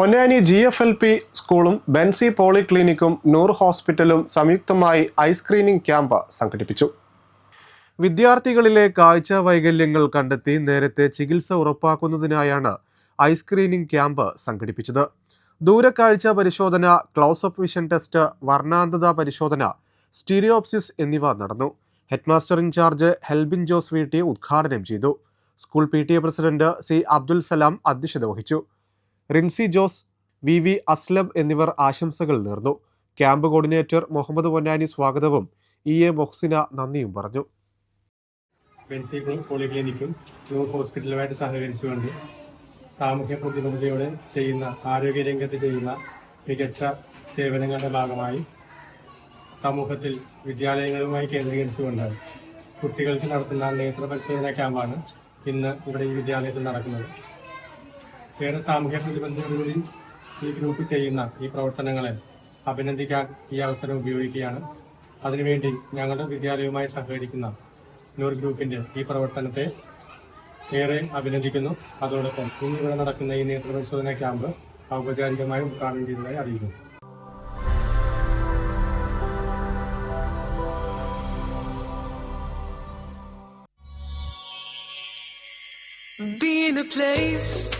Ponnani G F L P സ്കൂളും ബെൻസി പോളിക്ലിനിക്കും നൂർ ഹോസ്പിറ്റലും സംയുക്തമായി ഐ സ്ക്രീനിംഗ് ക്യാമ്പ് സംഘടിപ്പിച്ചു. വിദ്യാർത്ഥികളിലെ കാഴ്ച വൈകല്യങ്ങൾ കണ്ടെത്തി നേരത്തെ ചികിത്സ ഉറപ്പാക്കുന്നതിനായാണ് ഐ സ്ക്രീനിംഗ് ക്യാമ്പ് സംഘടിപ്പിച്ചത്. ദൂരക്കാഴ്ച പരിശോധന ക്ലോസപ്പ് വിഷൻ ടെസ്റ്റ് വർണാന്തത പരിശോധന സ്റ്റീരിയോപ്സിസ് എന്നിവ നടന്നു. ഹെഡ്മാസ്റ്റർ ഇൻചാർജ് ഹെൽബിൻ ജോസ് വീട്ടി ഉദ്ഘാടനം ചെയ്തു. School P T A president C Abdul Salam അധ്യക്ഷത വഹിച്ചു. റിൻസി ജോസ് വി വി അസ്ലം എന്നിവർ ആശംസകൾ നേർന്നു. ക്യാമ്പ് കോർഡിനേറ്റർ മുഹമ്മദ് പൊന്നാനി സ്വാഗതവും ഇ എ മൊഹ്സിന നന്ദിയും പറഞ്ഞു. പോളിക്ലിനിക്കും ഹോസ്പിറ്റലുമായിട്ട് സഹകരിച്ചുകൊണ്ട് സാമൂഹ്യ പ്രതിബദ്ധതയോടെ ചെയ്യുന്ന ആരോഗ്യ ആരോഗ്യരംഗത്ത് ചെയ്യുന്ന മികച്ച സേവനങ്ങളുടെ ഭാഗമായി സമൂഹത്തിൽ വിദ്യാലയങ്ങളുമായി കേന്ദ്രീകരിച്ചുകൊണ്ട് കുട്ടികൾക്ക് നടത്തുന്ന നേത്ര പരിശോധന ക്യാമ്പാണ് ഇന്ന് ഇവിടെ ഈ വിദ്യാലയത്തിൽ നടക്കുന്നത്. ഏറെ സാമൂഹ്യ പ്രതിബന്ധതയോടുകൂടി ഈ ഗ്രൂപ്പ് ചെയ്യുന്ന ഈ പ്രവർത്തനങ്ങളെ അഭിനന്ദിക്കാൻ ഈ അവസരം ഉപയോഗിക്കുകയാണ്. അതിനുവേണ്ടി ഞങ്ങളുടെ വിദ്യാലയവുമായി സഹകരിക്കുന്ന നൂർ ഗ്രൂപ്പിന്റെ ഈ പ്രവർത്തനത്തെ ഏറെ അഭിനന്ദിക്കുന്നു. അതോടൊപ്പം ഇന്ന് ഇവിടെ നടക്കുന്ന ഈ നേതൃപരിശോധന ക്യാമ്പ് ഔപചാരികമായി ഉദ്ഘാടനം ചെയ്തതായി അറിയിക്കുന്നു. Be a place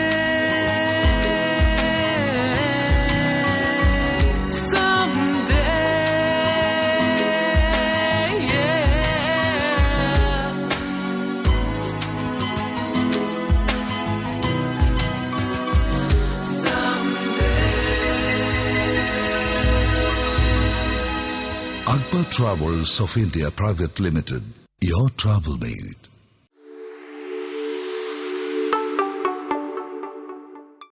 Akbar Travels of India Private Limited. Your travel mate.